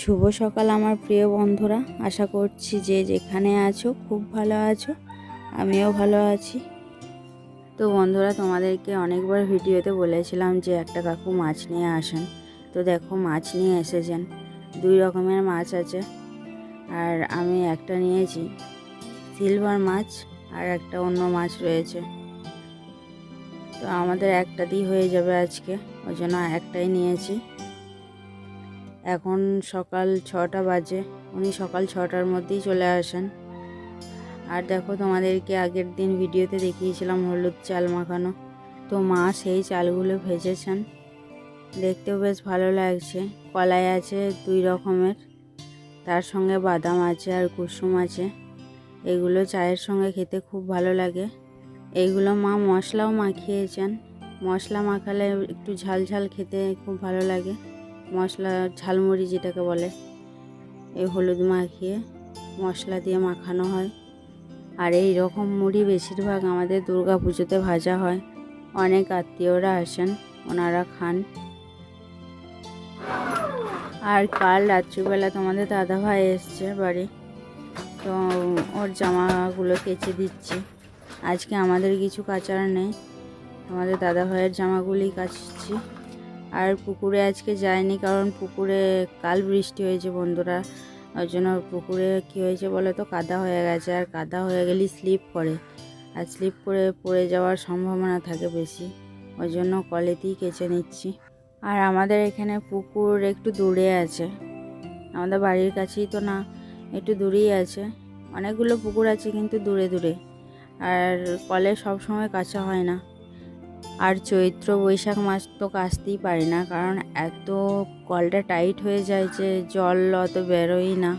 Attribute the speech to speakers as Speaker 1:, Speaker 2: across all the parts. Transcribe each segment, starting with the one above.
Speaker 1: শুভ সকাল আমার প্রিয় বন্ধুরা। আশা করছি যে যেখানে আছো, খুব ভালো আছো, আমিও ভালো আছি। তো বন্ধুরা, তোমাদেরকে অনেকবার ভিডিওতে বলেছিলাম যে একটা কাকু মাছ নিয়ে আসেন। তো দেখো, মাছ নিয়ে এসেছেন। দুই রকমের মাছ আছে। আর আমি একটা নিয়েছি সিলভার মাছ আর একটা অন্য মাছ রয়েছে। তো আমাদের একটাতেই হয়ে যাবে আজকে। ওই জন্য একটাই নিয়েছি। এখন সকাল ছটা বাজে। উনি সকাল ছটার মধ্যেই চলে আসেন। আর দেখো, তোমাদেরকে আগের দিন ভিডিওতে দেখিয়েছিলাম হলুদ চাল মাখানো। তো মা সেই চালগুলো ভেজেছেন। দেখতেও বেশ ভালো লাগছে। কলাই আছে দুই রকমের। তার সঙ্গে বাদাম আছে আর কুসুম আছে। এগুলো চায়ের সঙ্গে খেতে খুব ভালো লাগে। এইগুলো মা মশলাও মাখিয়েছেন। মশলা মাখালে একটু ঝাল ঝাল খেতে খুব ভালো লাগে। মশলা, ঝালমুড়ি যেটাকে বলে, এই হলুদ মাখিয়ে মশলা দিয়ে মাখানো হয়। আর এই রকম মুড়ি বেশিরভাগ আমাদের দুর্গা পুজোতে ভাজা হয়। অনেক আত্মীয়রা আসেন, ওনারা খান। আর কাল রাত্রিবেলা তোমাদের দাদা ভাই এসছে বাড়ি, তো ওর জামাগুলো কেচে দিচ্ছি। আজকে আমাদের কিছু কাচার নেই, আমাদের দাদা ভাইয়ের জামাগুলি কাচছি। আর পুকুরে আজকে যায়নি কারণ পুকুরে কাল বৃষ্টি হয়েছে বন্ধুরা। ওই জন্য পুকুরে কী হয়েছে বলো তো? কাদা হয়ে গেছে। আর কাদা হয়ে গেলে স্লিপ করে আর স্লিপ করে পড়ে যাওয়ার সম্ভাবনা থাকে বেশি। ওই জন্য কলেতেই কেচে নিচ্ছি। আর আমাদের এখানে পুকুর একটু দূরে আছে। আমাদের বাড়ির কাছেই তো না, একটু দূরেই আছে। অনেকগুলো পুকুর আছে কিন্তু দূরে দূরে। আর কলে সব সময় কাঁচা হয় না। আর চৈত্র বৈশাখ মাস তো কাচতেই পারি না, কারণ এত কলটা টাইট হয়ে যায় যে জল অত বেরোই না।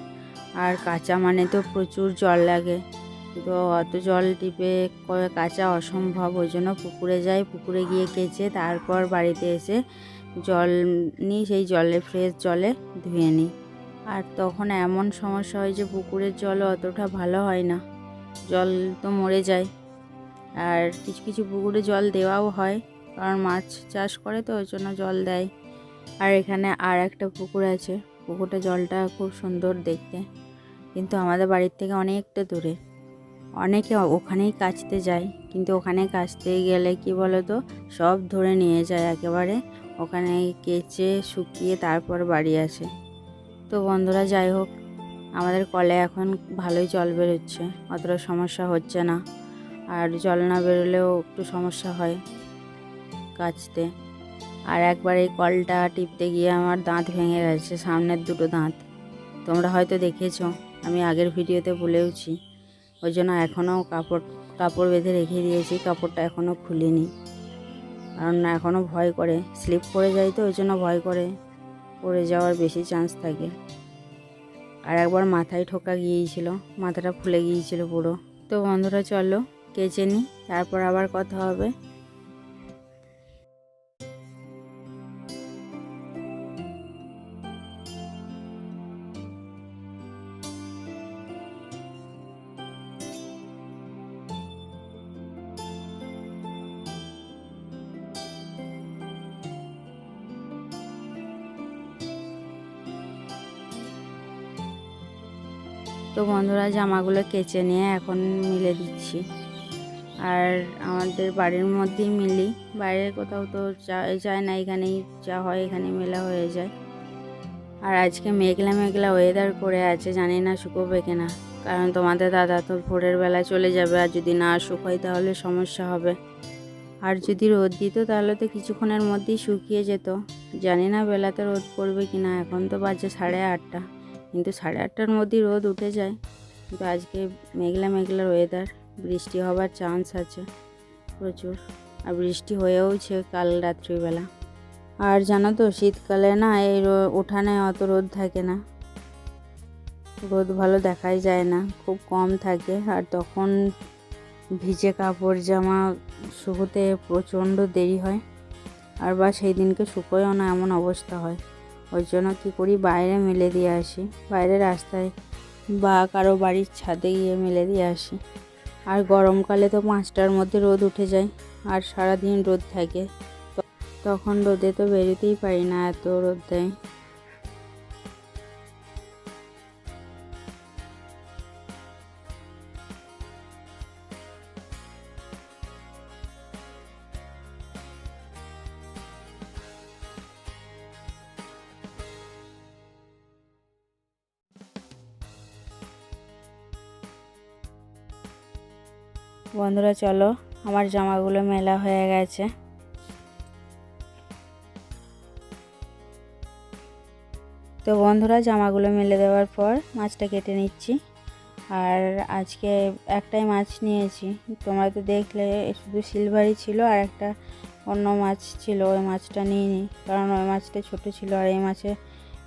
Speaker 1: আর কাঁচা মানে তো প্রচুর জল লাগে। তো অত জল টিপে কাচা অসম্ভব, ওই জন্য পুকুরে যাই, পুকুরে গিয়ে কেচে তারপর বাড়িতে এসে জল নিই, সেই জলে ফ্রেশ জলে ধুয়ে নিই। আর তখন এমন সমস্যা হয় যে পুকুরের জল অতটা ভালো হয় না, জল তো মরে যায়। আর কিছু কিছু পুকুরে জল দেওয়াও হয়, কারণ মাছ চাষ করে তো, ওই জন্য জল দেয়। আর এখানে আর একটা পুকুর আছে, পুকুরটা জলটা খুব সুন্দর দেখতে, কিন্তু আমাদের বাড়ির থেকে অনেকটা দূরে। অনেকে ওখানেই কাচতে যায়, কিন্তু ওখানে কাচতে গেলে কি বলো তো সব ধরে নিয়ে যায় একেবারে, ওখানে কেচে শুকিয়ে তারপর বাড়ি আসে। তো বন্ধুরা, যাই হোক, আমাদের কলে এখন ভালোই জল বেরোচ্ছে, অতটা সমস্যা হচ্ছে না। আর জল না বেরোলেও একটু সমস্যা হয় কাচতে। আর একবার এই কলটা টিপতে গিয়ে আমার দাঁত ভেঙে গেছে, সামনের দুটো দাঁত। তোমরা হয়তো দেখেছ, আমি আগের ভিডিওতে বলেওছি, ওই জন্য এখনও কাপড় কাপড় বেঁধে রেখে দিয়েছি, কাপড়টা এখনও খুলিনি। কারণ না এখনও ভয় করে, স্লিপ করে যাই তো, ওই জন্য ভয় করে, পড়ে যাওয়ার বেশি চান্স থাকে। আর একবার মাথায় ঠোকা গিয়েছিল, মাথাটা ফুলে গিয়েছিল পুরো। তো বন্ধুরা, চলো কেচে নিই তারপর আবার কথা হবে। তো বন্ধুরা জামাগুলো কেচে নিয়ে এখন মিলে দিচ্ছি। আর আমাদের বাড়ির মধ্যেই মিলি। বাইরে কোথাও তো যায় না, এখানেই যা হয় এখানে মেলা হয়ে যায়। আর আজকে মেঘলা মেঘলা ওয়েদার করে আছে, জানি না শুকোবে কিনা কারণ তোমাদের দাদা তো ভোরের বেলা চলে যাবে, আর যদি না শুকোয় তাহলে সমস্যা হবে। আর যদি রোদ দিত তাহলে তো কিছুক্ষণের মধ্যেই শুকিয়ে যেত। জানি না বেলাতে রোদ পড়বে কি না, এখন তো বাজে সাড়ে আটটা। কিন্তু সাড়ে আটটার মধ্যেই রোদ উঠে যায়। কিন্তু আজকে মেঘলা মেঘলার ওয়েদার বৃষ্টি হবার চান্স আছে প্রচুর। আর বৃষ্টি হয়েওছে কাল রাত্রিবেলা। আর জানো তো, শীতকালে না এই উঠানে অত রোদ থাকে না। রোদ ভালো দেখাই যায় না, খুব কম থাকে। আর তখন ভিজে কাপড়, জামা শুকোতে প্রচণ্ড দেরি হয়। আর বা সেই দিনকে শুকোয়ও না এমন অবস্থা হয়। ওই জন্য কী করি, বাইরে মেলে দিয়ে আসি। বাইরে রাস্তায় বা কারও বাড়ির ছাদে গিয়ে মেলে দিয়ে আসি। আর গরমকালে তো পাঁচটার মধ্যে রোদ উঠে যায়, আর সারাদিন রোদ থাকে। তখন রোদে তো বেরোতেই পারি না এত রোদ দেয়। বন্ধুরা, চলো আমার জামাগুলো মেলা হয়ে গেছে। তো বন্ধুরা, জামাগুলো মেলে দেওয়ার পর মাছটা কেটে নিচ্ছি। আর আজকে একটাই মাছ নিয়েছি। তোমরা তো দেখলে শুধু সিলভারই ছিল আর একটা অন্য মাছ ছিল, ওই মাছটা নিয়ে নিই কারণ ওই মাছটা ছোট ছিল আর এই মাছে,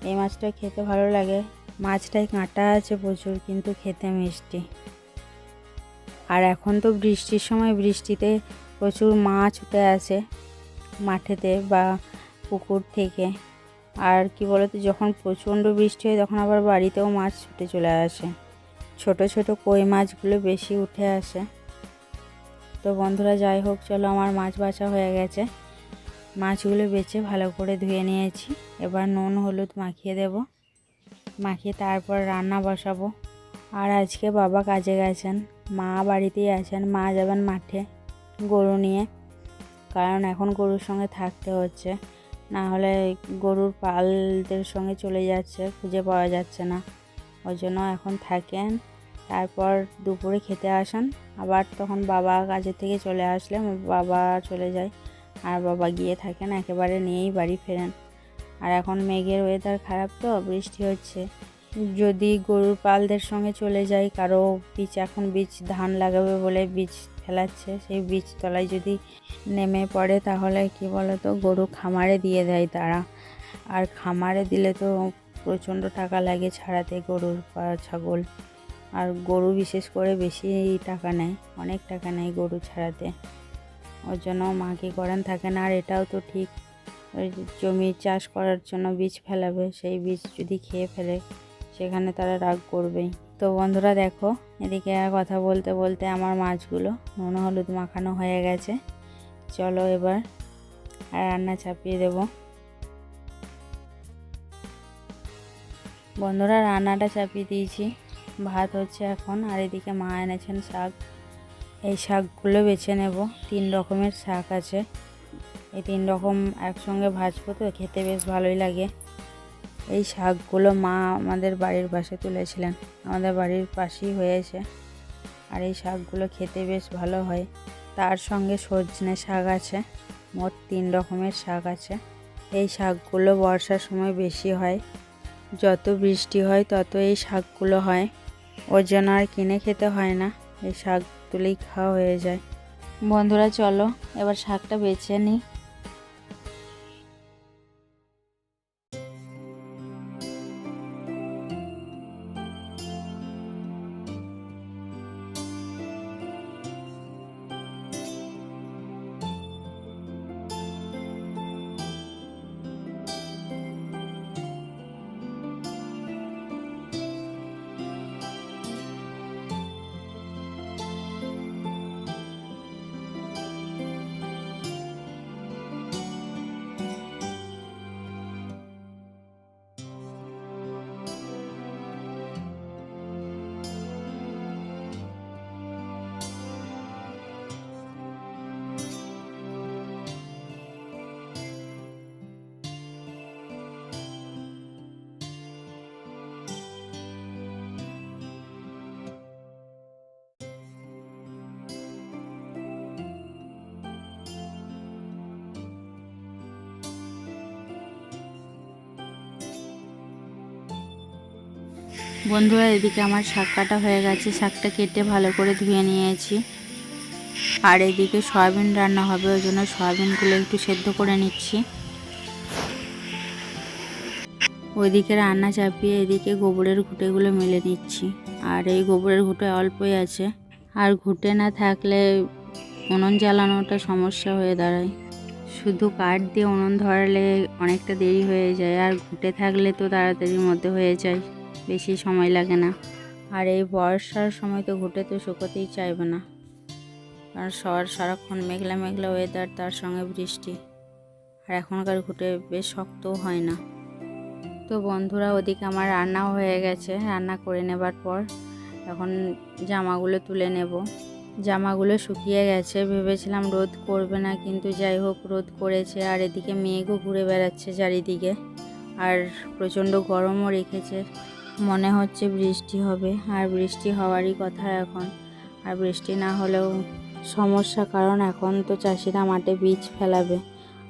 Speaker 1: এই মাছটা খেতে ভালো লাগে। মাছটায় কাঁটা আছে প্রচুর, কিন্তু খেতে মিষ্টি। আর এখন তো বৃষ্টির সময় বৃষ্টিতে প্রচুর মাছ উঠে আসে মাঠেতে বা পুকুর থেকে। আর কি বলতো, যখন প্রচণ্ড বৃষ্টি হয় তখন আবার বাড়িতেও মাছ ছুটে চলে আসে। ছোট ছোট কই মাছগুলো বেশি উঠে আসে। তো বন্ধুরা, যাই হোক, চলো আমার মাছ বাছা হয়ে গেছে। মাছগুলো বেছে ভালো করে ধুয়ে নিয়েছি। এবার নুন, হলুদ মাখিয়ে দেব। মাখিয়ে তারপর রান্না বসাবো। আর আজকে বাবা কাজে গেছেন। মা বাড়িতেই আছেন, মা যাবেন মাঠে গরু নিয়ে। কারণ এখন গরুর সঙ্গে থাকতে হচ্ছে। না হলে গরুর পালদের সঙ্গে চলে যাচ্ছে, খুঁজে পাওয়া যাচ্ছে না। ওই জন্য এখন থাকেন, তারপর দুপুরে খেতে আসেন। আবার তখন বাবা কাজের থেকে চলে আসলে বাবা চলে যায়। আর বাবা গিয়ে থাকেন, একেবারে নিয়েই বাড়ি ফেরেন। আর এখন মেঘের ওয়েদার খারাপ তো, বৃষ্টি হচ্ছে। যদি গরুর পালদের সঙ্গে চলে যাই, কারও বীজ এখন বীজ ধান লাগাবে বলে বীজ ফেলাচ্ছে, সেই বীজ তলায় যদি নেমে পড়ে তাহলে কি বলতো, গরু খামারে দিয়ে দেয় তারা। আর খামারে দিলে তো প্রচণ্ড টাকা লাগে ছাড়াতে গরুর বা ছাগল। আর গরু বিশেষ করে বেশি টাকা নেয়, অনেক টাকা নেয় গরু ছাড়াতে। ওর জন্য মা কি করেন না আর এটাও তো ঠিক, ওই জমি চাষ করার জন্য বীজ ফেলাবে, সেই বীজ যদি খেয়ে ফেলে সেখানে তারা রাগ করবেই। তো বন্ধুরা দেখো, এদিকে কথা বলতে বলতে আমার মাছগুলো নুন হলুদ মাখানো হয়ে গেছে। চলো এবার রান্না চাপিয়ে দেব। বন্ধুরা, রান্নাটা চাপিয়ে দিয়েছি। ভাত হচ্ছে এখন, আর এদিকে মা এনেছেন শাক। এই শাকগুলো বেছে নেব। তিন রকমের শাক আছে। এই তিন রকম একসঙ্গে ভাজবো তো, খেতে বেশ ভালোই লাগে। এই শাকগুলো মা আমাদের বাড়ির পাশে তুলেছিলেন। আমাদের বাড়ির পাশেই হয়েছে। আর এই শাকগুলো খেতে বেশ ভালো হয়। তার সঙ্গে সজনে শাক আছে। মোট তিন রকমের শাক আছে। এই শাকগুলো বর্ষার সময় বেশি হয়। যত বৃষ্টি হয়, তত এই শাকগুলো হয়। ওর জন্য আর কিনে খেতে হয় না। এই শাক তুলেই খাওয়া হয়ে যায়। বন্ধুরা, চলো এবার শাকটা বেছে নিই। বন্ধুরা, এদিকে আমার শাক কাটা হয়ে গেছে। শাকটা কেটে ভালো করে ধুয়ে নিয়েছি। আর এদিকে সয়াবিন রান্না হবে, ওই জন্য সয়াবিনগুলো একটু সেদ্ধ করে নিচ্ছি। ওইদিকে রান্না চাপিয়ে এদিকে গোবরের ঘুঁটেগুলো মেলে নিচ্ছি। আর এই গোবরের ঘুঁটে অল্পই আছে। আর ঘুঁটে না থাকলে উনুন জ্বালানোটা সমস্যা হয়ে দাঁড়ায়। শুধু কাঠ দিয়ে উনুন ধরালে অনেকটা দেরি হয়ে যায়, আর ঘুঁটে থাকলে তো তাড়াতাড়ির মধ্যে হয়ে যায়। বেশি সময় লাগে না। আর এই বর্ষার সময় তো ঘুটে তো শুকোতেই চাইবে না। কারণ শহর সারাক্ষণ মেঘলা মেঘলা ওয়েদার তার সঙ্গে বৃষ্টি। আর এখনকার ঘুটে বেশ শক্তও হয় না। তো বন্ধুরা, ওদিকে আমার রান্নাও হয়ে গেছে। রান্না করে নেবার পর এখন জামাগুলো তুলে নেব। জামাগুলো শুকিয়ে গেছে। ভেবেছিলাম রোদ করবে না, কিন্তু যাই হোক, রোদ করেছে। আর এদিকে মেঘও ঘুরে বেড়াচ্ছে চারিদিকে। আর প্রচণ্ড গরমও রেখেছে। মনে হচ্ছে বৃষ্টি হবে। আর বৃষ্টি হওয়ারই কথা এখন। আর বৃষ্টি না হলেও সমস্যা, কারণ এখন তো চাষিরা মাঠে বীজ ফেলাবে।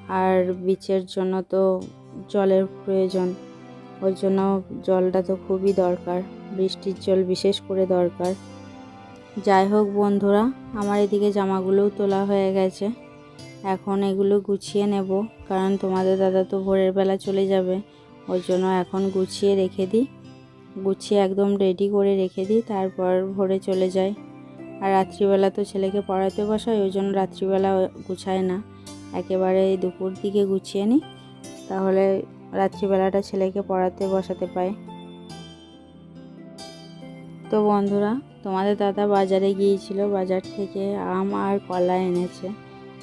Speaker 1: আর বীজের জন্য তো জলের প্রয়োজন। ওর জন্য জলটা তো খুবই দরকার, বৃষ্টির জল বিশেষ করে দরকার। যাই হোক বন্ধুরা, আমার এদিকে জামাগুলোও তোলা হয়ে গেছে। এখন এগুলো গুছিয়ে নেব, কারণ তোমাদের দাদা তো ভোরের বেলা চলে যাবে। ওর জন্য এখন গুছিয়ে রেখে দিই। গুছিয়ে একদম রেডি করে রেখে দিই, তারপর ভোরে চলে যাই। আর রাত্রিবেলা তো ছেলেকে পড়াতে বসাই, ওই জন্য রাত্রিবেলা গুছায় না। একেবারে দুপুর দিকে গুছিয়ে নিই, তাহলে রাত্রিবেলাটা ছেলেকে পড়াতে বসাতে পাই। তো বন্ধুরা, তোমাদের দাদা বাজারে গিয়েছিল, বাজার থেকে আম আর কলা এনেছে,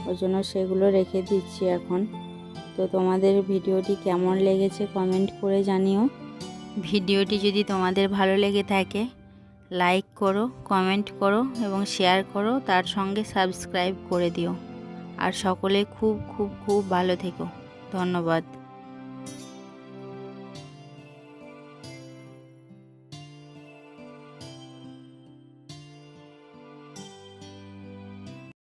Speaker 1: ওই জন্য সেগুলো রেখে দিচ্ছি এখন। তো তোমাদের ভিডিওটি কেমন লেগেছে কমেন্ট করে জানিও। ভিডিওটি যদি তোমাদের ভালো লেগে থাকে লাইক করো কমেন্ট করো এবং শেয়ার করো, তার সঙ্গে সাবস্ক্রাইব করে দিও। আর সকলে খুব খুব খুব ভালো থেকো। ধন্যবাদ।